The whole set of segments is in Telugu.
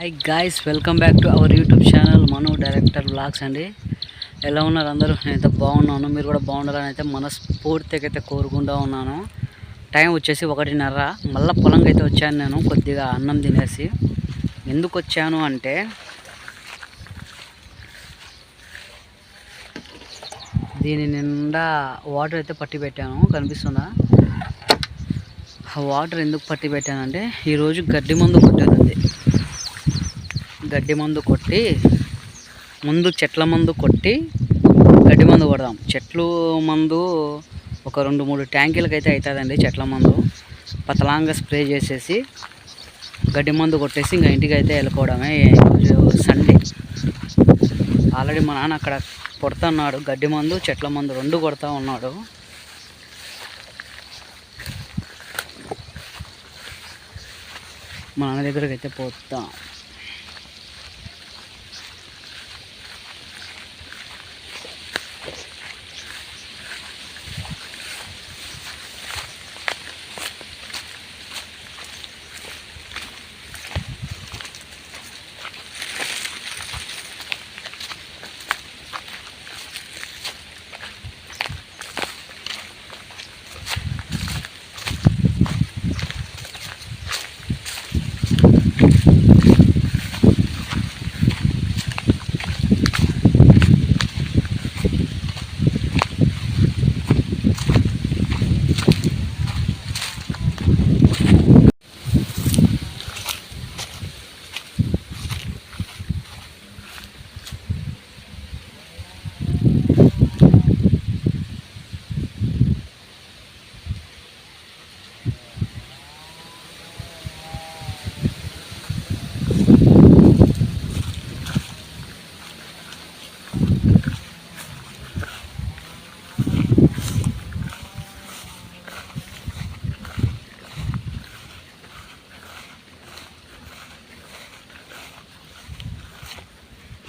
Hi guys welcome back to our YouTube channel Manu director blogs అండి. ఎలా ఉన్నారు అందరూ? నేనైతే బాగున్నాను. మీరు కూడా బాగుండాలని అయితే మనస్ఫూర్తిగా అయితే కోరుకుంటూ ఉన్నాను. టైం వచ్చేసి ఒకటిన్నర. మళ్ళీ పొలంకి అయితే వచ్చాను నేను కొద్దిగా అన్నం తినేసి. ఎందుకు వచ్చాను అంటే దీని నిండా వాటర్ అయితే పట్టి పెట్టాను. కనిపిస్తుందా? ఆ వాటర్ ఎందుకు పట్టి పెట్టానంటే ఈరోజు గడ్డి మందు కొట్టేది గడ్డి మందు కొట్టి ముందు చెట్ల మందు కొట్టి గడ్డి మందు కొడదాం. చెట్లు మందు ఒక రెండు మూడు ట్యాంకీలకి అయితే అవుతుందండి చెట్ల మందు. పతలాంగా స్ప్రే చేసేసి గడ్డి మందు కొట్టేసి ఇంకా ఇంటికి అయితే వెళ్ళిపోవడమే ఈరోజు సండే ఆల్రెడీ మా నాన్న అక్కడ కొడుతున్నాడు. గడ్డి మందు చెట్ల మందు రెండు కొడతా ఉన్నాడు. మా నాన్న దగ్గరికి అయితే పోతాం.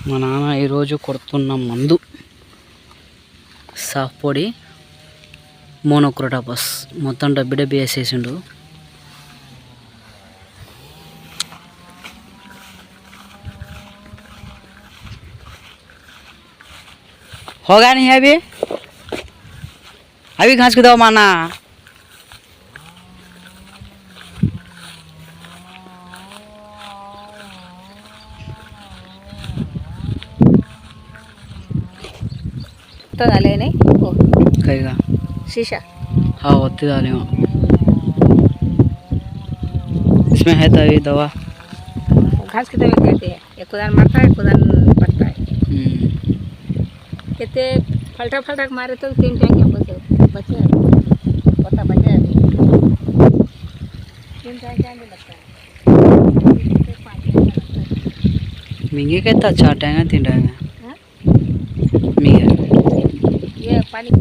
మా నాన్న ఈరోజు కొడుతున్న మందు సాఫ్ పొడి మోనోక్రోటాపస్ మొత్తం డబ్బి డబ్బి వేసేసిండు होगा नहीं अभी अभी घास के दो माना वत्ता झाले नाही? हो. काय का? शीशा. हाँ होते जा हो इसमें है तो ये दवा? घास की दवा कहते हैं एक कुदान मारता है हम्म. कुदान पटता है कहते फलटा फलटा मारे तो तीन टाइम के बचे पता बचे तीन टाइम महँगे कहता चार टाइम तीन टाइम पानी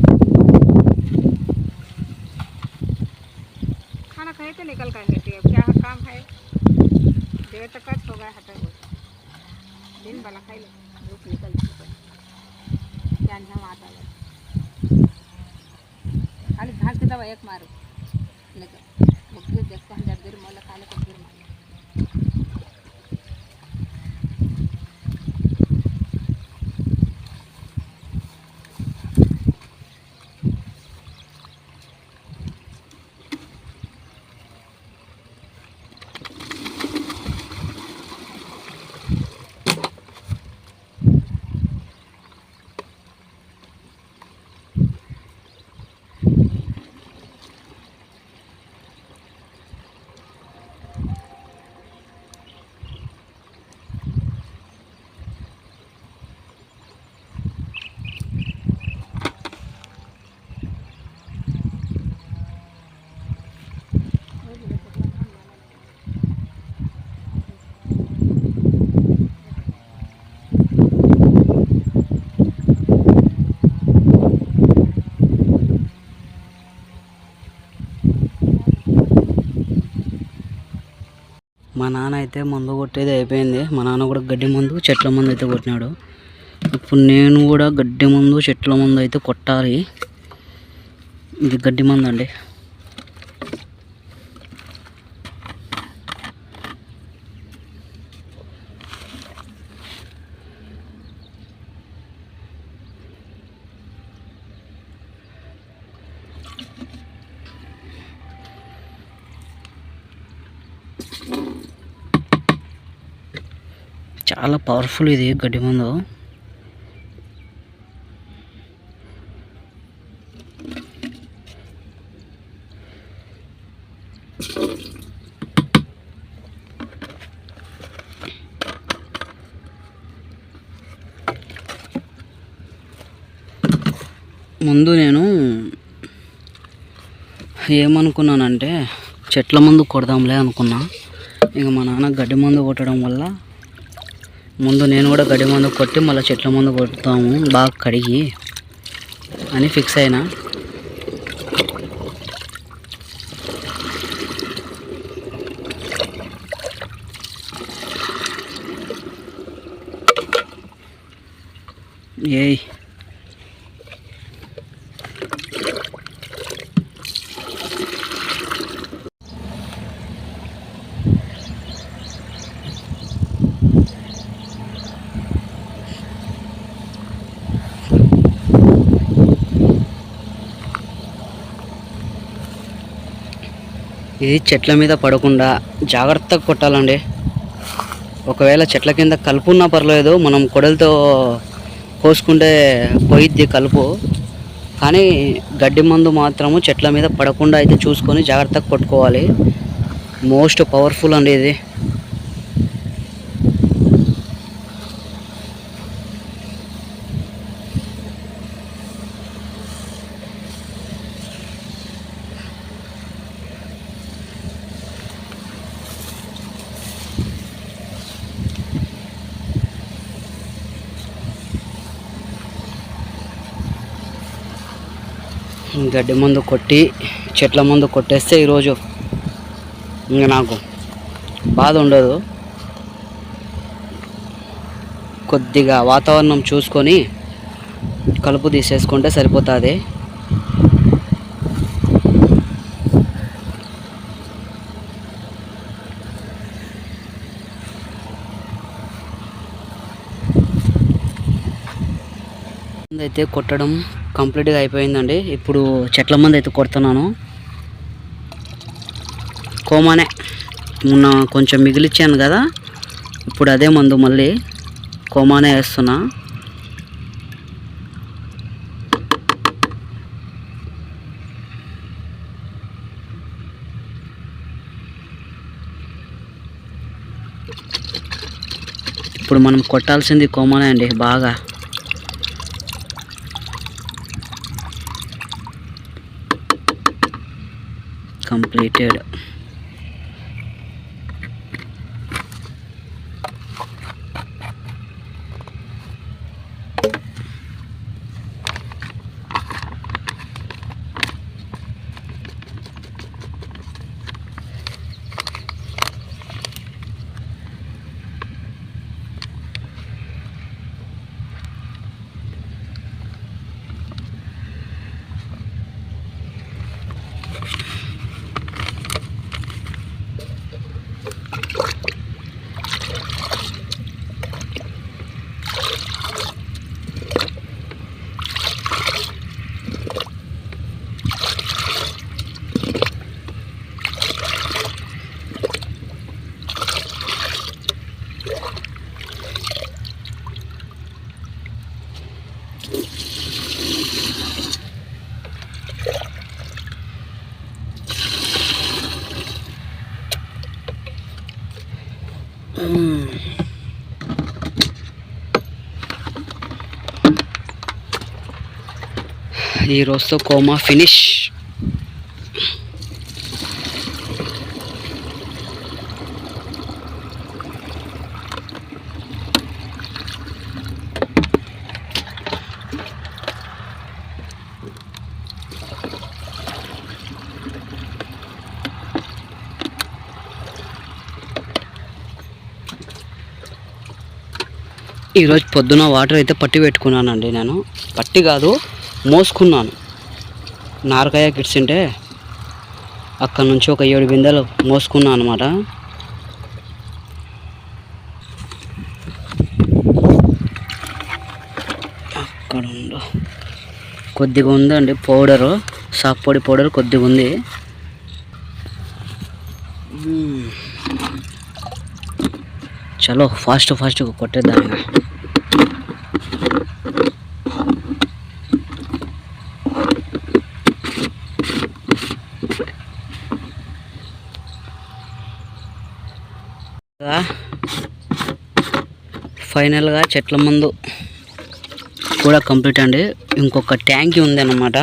खाना खाए तो निकल कर देते अब क्या काम है? देवे तक का हो गया हटा दिन भला खाई ले। धूप निकल क्या नाम आता है? खाली घास के दवा एक मारो। निकल मुझे देखते हैं, जब गिर मोला खाले को गिर मारो। మా నాన్న అయితే మందు కొట్టేది అయిపోయింది. మా నాన్న కూడా గడ్డి మందు చెట్ల మందు అయితే కొట్టినాడు. ఇప్పుడు నేను కూడా గడ్డి మందు చెట్ల మందు అయితే కొట్టాలి. ఇది గడ్డి మందు అండి. చాలా పవర్ఫుల్ ఇది గడ్డి మందు. ముందు నేను ఏమనుకున్నానంటే చెట్ల మందు కొడదాంలే అనుకున్నా. ఇక మా నాన్న గడ్డి మందు కొట్టడం వల్ల ముందు నేను కూడా గడ్డి మందు కొట్టి మళ్ళీ చెట్ల మందు కొడతాము. బాగా కడిగి అని ఫిక్స్ అయినా. ఏయ్. ఇది చెట్ల మీద పడకుండా జాగ్రత్తగా కొట్టాలండి. ఒకవేళ చెట్ల కింద కలుపు ఉన్నా పర్లేదు మనం కొడలతో కోసుకుంటే పోయిద్ది కలుపు. కానీ గడ్డి మందు మాత్రము చెట్ల మీద పడకుండా అయితే చూసుకొని జాగ్రత్తగా కొట్టుకోవాలి. మోస్ట్ పవర్ఫుల్ అండి ఇది. గడ్డి మందు కొట్టి చెట్ల మందు కొట్టేస్తే ఈరోజు ఇంక నాకు బాధ ఉండదు. కొద్దిగా వాతావరణం చూసుకొని కలుపు తీసేసుకుంటే సరిపోతుంది. అయితే కొట్టడం కంప్లీట్గా అయిపోయిందండి. ఇప్పుడు చెట్ల మందు అయితే కొడుతున్నాను. కోమానే. మొన్న కొంచెం మిగిలిచ్చాను కదా. ఇప్పుడు అదే మందు మళ్ళీ కోమానే వేస్తున్నా. ఇప్పుడు మనం కొట్టాల్సింది కోమానే అండి బాగా. Completed ఈ రోజుతో కోమా ఫినిష్. ఈరోజు పొద్దున వాటర్ అయితే పట్టి పెట్టుకున్నానండి నేను. పట్టి కాదు మోసుకున్నాను. నారకాయ కిడ్స్ ఉంటే అక్కడ నుంచి ఒక ఏడు బిందెలు మోసుకున్నాను అనమాట అక్కడ ఉండు. కొద్దిగా ఉందండి పౌడరు సాప్ పొడి పౌడర్ కొద్దిగా ఉంది. చలో ఫాస్ట్ ఫాస్ట్గా కొట్టేద్దాం ఇంకా కదా, ఫైనల్గా చెట్ల మందు కూడా కంప్లీట్ అండి. ఇంకొక ట్యాంక్ ఉంది అన్నమాట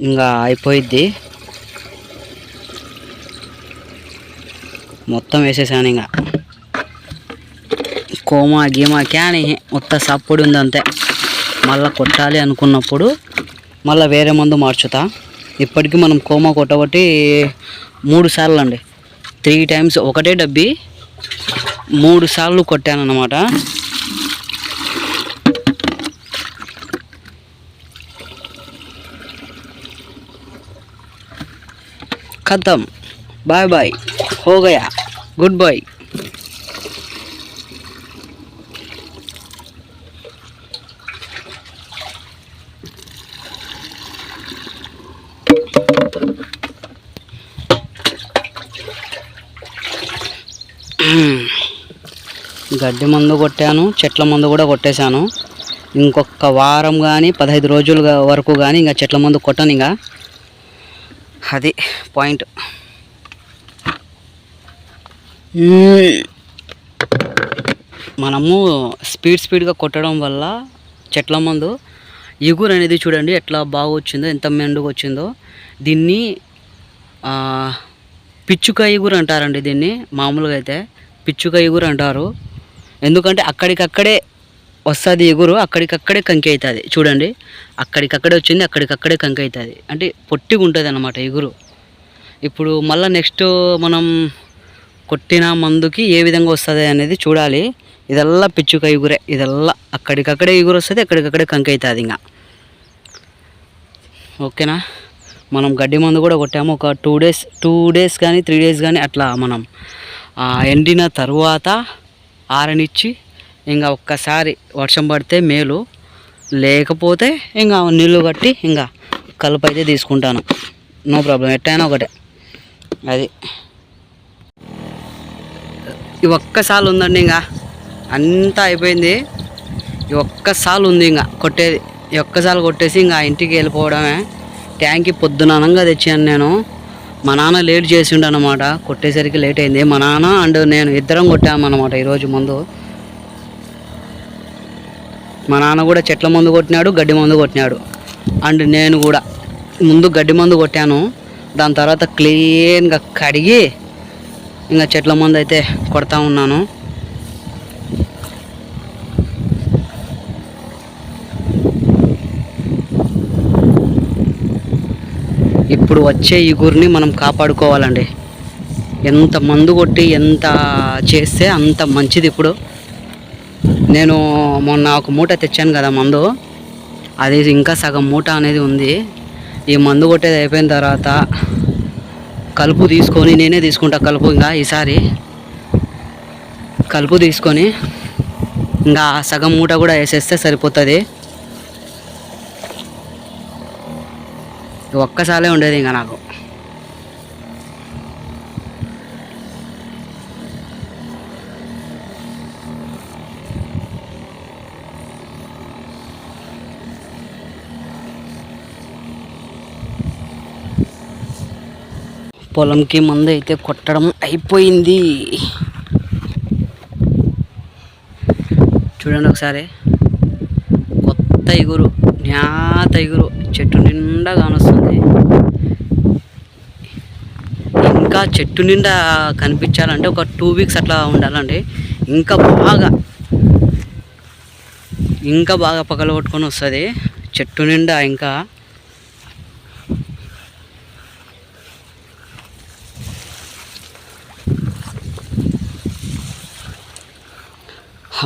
ఇంకా అయిపోయిద్ది. మొత్తం వేసేసాను ఇంకా. కోమా గీమా క్యాని మొత్తం సప్పుడు ఉంది అంతే. మళ్ళీ కొట్టాలి అనుకున్నప్పుడు మళ్ళీ వేరే మందు మార్చుతా. ఇప్పటికీ మనం కోమా కొట్టబట్టి మూడు సార్లు అండి. త్రీ టైమ్స్ ఒకటే డబ్బి మూడు సార్లు కొట్టానన్నమాట. ఖతం బాయ్ బాయ్. హోగయా గుడ్ బాయ్. గడ్డి మందు కొట్టాను చెట్ల మందు కూడా కొట్టేశాను. ఇంకొక వారం కానీ పదహైదు రోజుల వరకు కానీ ఇంకా చెట్ల మందు కొట్టను ఇంకా. అది పాయింట్. మనము స్పీడ్ స్పీడ్గా కొట్టడం వల్ల చెట్ల మందు ఎగురు అనేది చూడండి ఎట్లా బాగా వచ్చిందో ఎంత మెండుగా వచ్చిందో. దీన్ని పిచ్చుక ఎగురు అంటారండి దీన్ని మామూలుగా అయితే పిచ్చుక ఎగురు అంటారు. ఎందుకంటే అక్కడికక్కడే వస్తుంది ఎగురు అక్కడికక్కడే కంకి అవుతుంది. చూడండి అక్కడికక్కడే వచ్చింది అక్కడికక్కడే కంకి అవుతుంది. అంటే పొట్టిగా ఉంటుంది అన్నమాట ఎగురు ఇప్పుడు మళ్ళీ నెక్స్ట్ మనం కొట్టిన మందుకి ఏ విధంగా వస్తుంది అనేది చూడాలి. ఇదల్లా పిచ్చుక ఎగురే ఇదల్లా అక్కడికక్కడే ఎగురు వస్తుంది అక్కడికక్కడే కంకి అవుతుంది ఇంకా ఓకేనా? మనం గడ్డి మందు కూడా కొట్టాము. ఒక టూ డేస్ టూ డేస్ కానీ త్రీ డేస్ కానీ అట్లా మనం ఆ, ఎండిన తరువాత ఆరనిచ్చి ఇంకా ఒక్కసారి వర్షం పడితే మేలు. లేకపోతే ఇంకా నీళ్ళు కట్టి ఇంకా కలుపు అయితే తీసుకుంటాను. నో ప్రాబ్లం ఎట్టయినా ఒకటే. అది. ఈ ఒక్కసారి ఉందండి ఇంకా అంతా అయిపోయింది. ఈ ఒక్కసారి ఉంది ఇంకా కొట్టేది. ఈ ఒక్కసారి కొట్టేసి ఇంకా ఇంటికి వెళ్ళిపోవడమే. ట్యాంక్కి పొద్దుననంగా తెచ్చాను నేను. మా నాన్న లేట్ చేసిండు అనమాట కొట్టేసరికి లేట్ అయింది. మా నాన్న అండ్ నేను ఇద్దరం కొట్టామన్నమాట ఈరోజు ముందు. మా నాన్న కూడా చెట్ల మందు కొట్టినాడు గడ్డి మందు కొట్టినాడు. అండ్ నేను కూడా ముందు గడ్డి మందు కొట్టాను. దాని తర్వాత క్లీన్గా కడిగి ఇంకా చెట్ల మందు అయితే కొడతా ఉన్నాను. ఇప్పుడు వచ్చే ఇగురిని మనం కాపాడుకోవాలండి. ఎంత మందు కొట్టి ఎంత చేస్తే అంత మంచిది ఇప్పుడు. నేను మొన్న ఒక మూట తెచ్చాను కదా మందు. అది ఇంకా సగం మూట అనేది ఉంది. ఈ మందు కొట్టేది అయిపోయిన తర్వాత కలుపు తీసుకొని నేనే తీసుకుంటా కలుపు ఇంకా ఈసారి. కలుపు తీసుకొని ఇంకా ఆ సగం మూట కూడా వేసేస్తే సరిపోతుంది. ఒక్కసారే ఉండేది ఇంకా నాకు. పొలంకి మందు అయితే కొట్టడం అయిపోయింది. చూడండి ఒకసారి. కొత్త ఇగురు జ్ఞాత ఎగురు చెట్టు నిండా కానొస్తుంది. ఇంకా చెట్టు నిండా కనిపించాలంటే ఒక టూ వీక్స్ అట్లా ఉండాలండి. ఇంకా బాగా ఇంకా బాగా పగలగొట్టుకొని వస్తుంది. చెట్టు నిండా ఇంకా.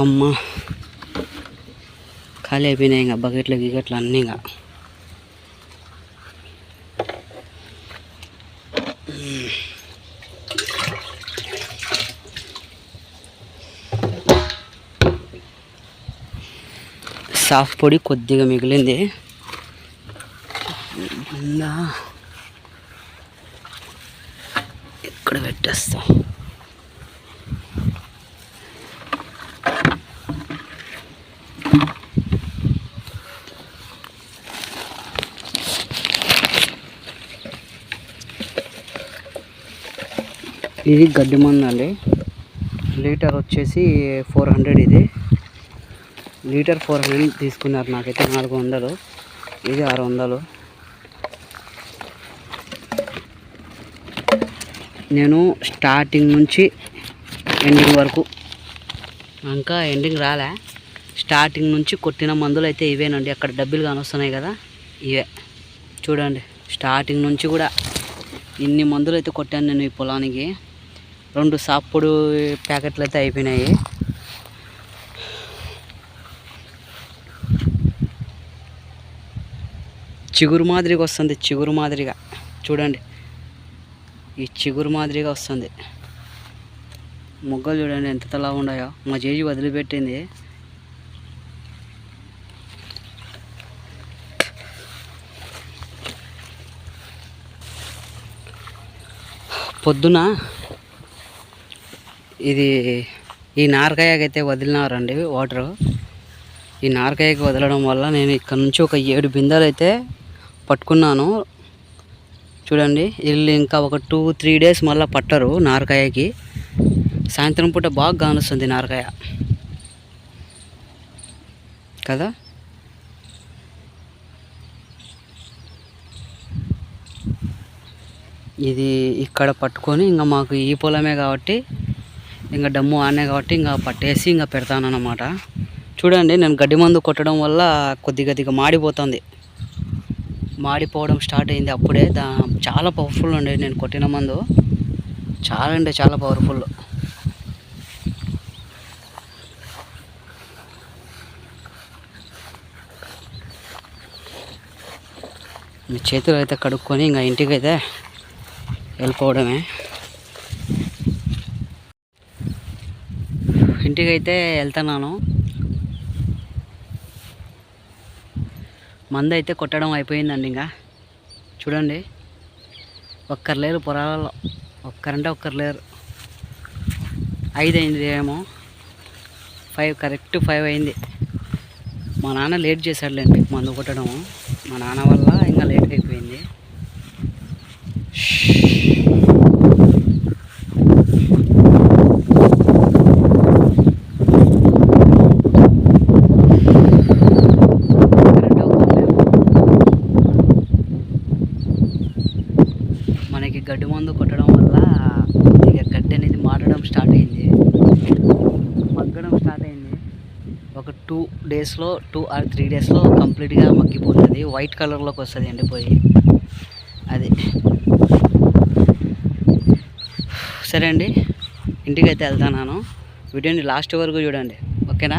అమ్మ. ఖాళీ అయిపోయినాయి ఇంకా బకెట్లు గికెట్లు అన్నీ ఇంకా. సాఫ్ పొడి కొద్దిగా మిగిలింది. ఇక్కడ పెట్టేస్తాం. ఇది గడ్డి మందు అండి. లీటర్ వచ్చేసి ఫోర్ హండ్రెడ్ ఇది. లీటర్ ఫోర్ హండ్రెడ్ తీసుకున్నారు నాకైతే నాలుగు వందలు. ఇది ఆరు వందలు. నేను స్టార్టింగ్ నుంచి ఎండింగ్ వరకు ఇంకా ఎండింగ్ రాలే. స్టార్టింగ్ నుంచి కొట్టిన మందులు అయితే ఇవేనండి. అక్కడ డబ్బులు కానొస్తున్నాయి కదా ఇవే. చూడండి స్టార్టింగ్ నుంచి కూడా ఇన్ని మందులు అయితే కొట్టాను నేను ఈ పొలానికి. రెండు సాప్పుడు ప్యాకెట్లు అయితే అయిపోయినాయి. చిగురు మాదిరిగా వస్తుంది చిగురు మాదిరిగా. చూడండి. ఈ చిగురు మాదిరిగా వస్తుంది. మొగ్గలు చూడండి ఎంత తలా ఉన్నాయో. మా చేయి వదిలిపెట్టింది. పొద్దున ఇది ఈ నారకాయకి అయితే వదిలినారండి వాటరు. ఈ నారకాయకి వదలడం వల్ల నేను ఇక్కడ నుంచి ఒక ఏడు బిందెలు అయితే పట్టుకున్నాను. చూడండి వీళ్ళు ఇంకా ఒక టూ త్రీ డేస్ మళ్ళీ పట్టరు నారకాయకి. సాయంత్రం పూట బాగా కానుస్తుంది నారకాయ. కదా? ఇది ఇక్కడ పట్టుకొని ఇంకా మాకు ఈ పొలమే కాబట్టి ఇంకా డమ్ము ఆనే కాబట్టి ఇంకా పట్టేసి ఇంకా పెడతాను అన్నమాట చూడండి నేను గడ్డి మందు కొట్టడం వల్ల కొద్ది కొద్దిగా మాడిపోతుంది. మాడిపోవడం స్టార్ట్ అయింది అప్పుడే. దా చాలా పవర్ఫుల్ అండి నేను కొట్టిన మందు. చాలా అంటే చాలా పవర్ఫుల్ మీ చేతులు అయితే కడుక్కొని ఇంకా ఇంటికి అయితే వెళ్ళిపోవడమే. ఇంటికైతే వెళ్తున్నాను. మందు అయితే కొట్టడం అయిపోయిందండి ఇంకా. చూడండి. ఒక్కరు లేరు పొలాలలో. ఒక్కరంటే ఒక్కరు లేరు. ఐదు అయింది ఏమో. ఫైవ్ కరెక్ట్ ఫైవ్ అయింది. మా నాన్న లేట్ చేశాడులేండి మందు కొట్టడం మా నాన్న వల్ల ఇంకా లేట్ అయిపోయింది కరెంట్ ఒక్కరు లేరు. మనకి గడ్డి మందు కొట్టడం వల్ల ఇక గడ్డి అనేది మారడం స్టార్ట్ అయింది మగ్గడం స్టార్ట్ అయింది ఒక టూ డేస్లో టూ ఆర్ త్రీ డేస్లో కంప్లీట్గా మగ్గిపోతుంది వైట్ కలర్లోకి వస్తుంది ఎండిపోయి అది. సరే అండి ఇంటికి అయితే వెళ్తాను వీడియోని లాస్ట్ వరకు చూడండి. ఓకేనా?